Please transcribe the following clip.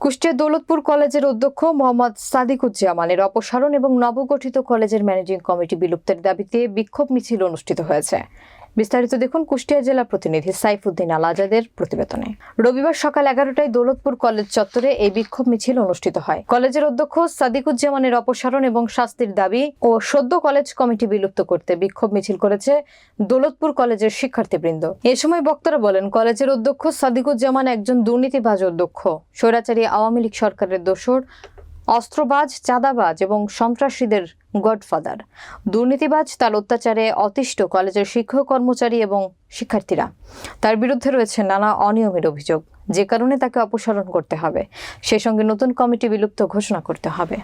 কুষ্টিয়া দৌলতপুর কলেজের অধ্যক্ষ মোহাম্মদ সাদিকুজ্জামানের অপসারণ এবং নবগঠিত কলেজের ম্যানেজিং কমিটি বিলুপ্তের দাবিতে বিক্ষোভ মিছিল অনুষ্ঠিত হয়েছে। বিস্তারিত দেখুন কুষ্টিয়া জেলা প্রতিনিধি সাইফুদ্দিন আল আজাদের প্রতিবেদনে। রবিবার সকাল এগারোটায় দৌলতপুর কলেজ চত্বরে এই বিক্ষোভ মিছিল অনুষ্ঠিত হয়। কলেজের অধ্যক্ষ সাদিকুজ্জামানের অপসারণ এবং শাস্তির দাবি ও সদ্য কলেজ কমিটি বিলুপ্ত করতে বিক্ষোভ মিছিল করেছে দৌলতপুর কলেজের শিক্ষার্থীবৃন্দ। এ সময় বক্তারা বলেন, কলেজের অধ্যক্ষ সাদিকুজ্জামান একজন দুর্নীতিবাজ অধ্যক্ষ। স্বৈরাচারী আওয়ামী লীগ সরকারের দোসর অস্ত্রবাজ, চাঁদাবাজ এবং সন্ত্রাসীদের গডফাদার। দুর্নীতিবাজ তার অত্যাচারে অতিষ্ঠ কলেজের শিক্ষক, কর্মচারী এবং শিক্ষার্থীরা। তার বিরুদ্ধে রয়েছে নানা অনিয়মের অভিযোগ। যে কারণে তাকে অপসারণ করতে হবে। সেই সঙ্গে নতুন কমিটি বিলুপ্ত ঘোষণা করতে হবে।